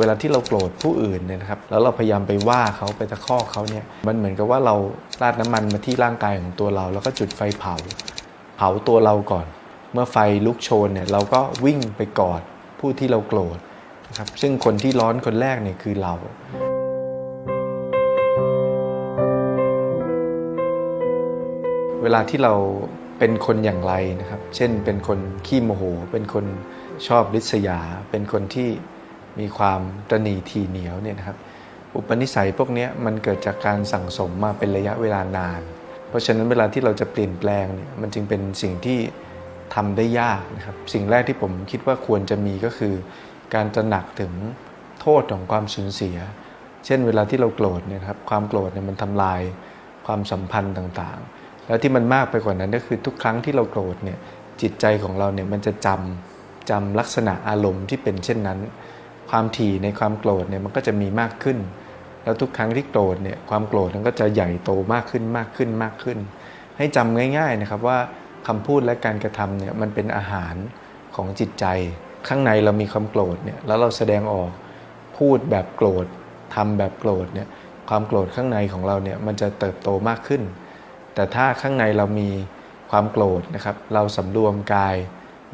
เวลาที่เราโกรธผู้อื่นเนี่ยนะครับแล้วเราพยายามไปว่าเขาไปตะคอกเขาเนี่ยมันเหมือนกับว่าเราราดน้ำมันมาที่ร่างกายของตัวเรา แล้วก็จุดไฟเผา เผาตัวเราก่อน เมื่อไฟลุกโชนเนี่ยเราก็วิ่งไปกอดผู้ที่เราโกรธนะครับซึ่งคนที่ร้อนคนแรกเนี่ยคือเราเวลาที่เราเป็นคนอย่างไรนะครับ เช่นเป็นคนขี้โมโห เป็นคนชอบริษยา เป็นคนที่ มีความตรนีทีเหนียวเนี่ยนะครับ อุปนิสัยพวกนี้มันเกิดจากการสั่งสมมาเป็นระยะเวลานาน เพราะฉะนั้นเวลาที่เราจะเปลี่ยนแปลงเนี่ยมันจึงเป็นสิ่งที่ทำได้ยากนะครับ สิ่งแรกที่ผมคิดว่าควรจะมีก็คือ การตระหนักถึงโทษของความสูญเสีย เช่นเวลาที่เราโกรธเนี่ยครับความโกรธเนี่ยมันทำลายความสัมพันธ์ต่างๆ แล้วที่มันมากไปกว่านั้นก็คือทุกครั้งที่เราโกรธเนี่ยจิตใจของเราเนี่ยมันจะจำจำลักษณะอารมณ์ที่เป็นเช่นนั้น ความถี่ในความโกรธเนี่ยมันก็จะมีมากขึ้น แล้วทุกครั้งที่โกรธเนี่ยความโกรธมันก็จะใหญ่โตมากขึ้นมากขึ้นมากขึ้น ให้จำง่ายๆนะครับว่าคำพูดและการกระทำเนี่ยมันเป็นอาหารของจิตใจ ข้างในเรามีความโกรธเนี่ยแล้วเราแสดงออกพูดแบบโกรธทำแบบโกรธเนี่ยความโกรธข้างในของเราเนี่ยมันจะเติบโตมากขึ้น แต่ถ้าข้างในเรามีความโกรธนะครับ เราสำรวมกาย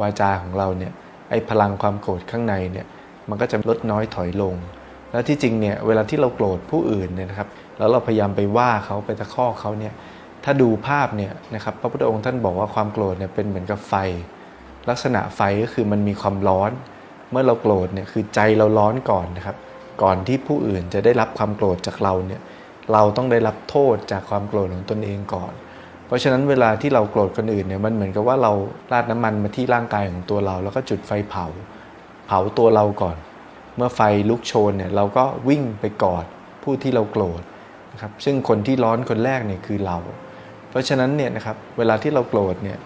วาจาของเราเนี่ยไอ้พลังความโกรธข้างในเนี่ย มันก็จะลดน้อยถอยลง แล้วที่จริงเนี่ยเวลาที่เราโกรธผู้อื่นเนี่ยนะครับแล้วเราพยายามไปว่าเขาไปตะคอกเขาเนี่ยถ้าดูภาพเนี่ยนะครับพระพุทธองค์ท่านบอกว่าความโกรธเนี่ยเป็นเหมือนกับไฟ ลักษณะไฟก็คือมันมีความร้อน เมื่อเราโกรธเนี่ยคือใจเราร้อนก่อนนะครับ ก่อนที่ผู้อื่นจะได้รับความโกรธจากเราเนี่ยเราต้องได้รับโทษจากความโกรธของตนเองก่อน เพราะฉะนั้นเวลาที่เราโกรธคนอื่นเนี่ยมันเหมือนกับว่าเราราดน้ำมันมาที่ร่างกายของตัวเรา แล้วก็จุดไฟเผา เผาตัวเราก่อน เมื่อไฟลุกโชนเนี่ยเราก็วิ่งไปกอดผู้ที่เราโกรธนะครับซึ่งคนที่ร้อนคนแรกเนี่ยคือเรา เพราะฉะนั้นเนี่ยนะครับเวลาที่เราโกรธเนี่ย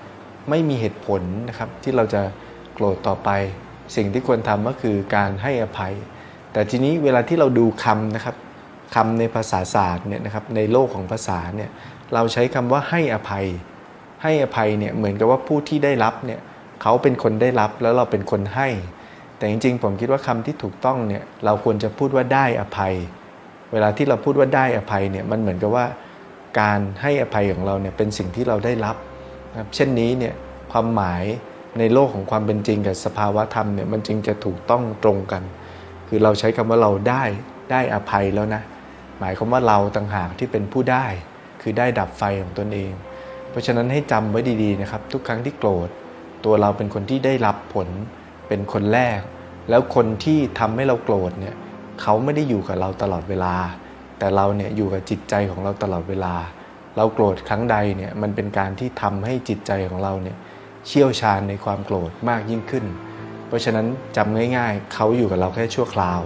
ไม่มีเหตุผลนะครับที่เราจะโกรธต่อไป สิ่งที่ควรทำก็คือการให้อภัย แต่ทีนี้เวลาที่เราดูคำนะครับคำในภาษาศาสตร์เนี่ยนะครับในโลกของภาษาเนี่ยเราใช้คำว่าให้อภัย ให้อภัยเนี่ยเหมือนกับว่าผู้ที่ได้รับเนี่ยเขาเป็นคนได้รับแล้วเราเป็นคนให้ แต่จริงๆ ผมคิดว่าคำที่ถูกต้องเนี่ยเราควรจะพูดว่าได้อภัย เวลาที่เราพูดว่าได้อภัยเนี่ยมันเหมือนกับว่า การให้อภัยของเราเนี่ยเป็นสิ่งที่เราได้รับนะครับเช่นนี้เนี่ยความหมายในโลกของความเป็นจริงกับสภาวะธรรมเนี่ยมันจึงจะถูกต้องตรงกัน คือเราใช้คำว่าเราได้ได้อภัยแล้วนะหมายความว่าเราต่างหากที่เป็นผู้ได้ คือได้ดับไฟของตนเอง เพราะฉะนั้นให้จำไว้ดีๆนะครับ ทุกครั้งที่โกรธ ตัวเราเป็นคนที่ได้รับผล เป็นคนแรก แล้วคนที่ทำให้เราโกรธเนี่ยเขาไม่ได้อยู่กับเราตลอดเวลา แต่เราเนี่ยอยู่กับจิตใจของเราตลอดเวลา เราโกรธครั้งใดเนี่ยมันเป็นการที่ทำให้จิตใจของเราเนี่ยเชี่ยวชาญในความโกรธมากยิ่งขึ้น เพราะฉะนั้นจำง่ายๆ เขาอยู่กับเราแค่ชั่วคราว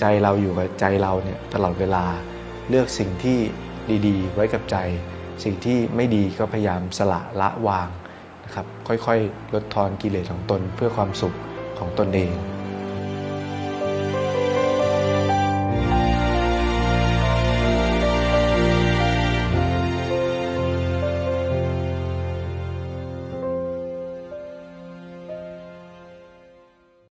ใจเราอยู่กับใจเราเนี่ยตลอดเวลา เลือกสิ่งที่ดีๆ ไว้กับใจ สิ่งที่ไม่ดีก็พยายามสละละวางนะครับค่อยๆ ลดทอนกิเลสของตนเพื่อความสุข ของตนเอง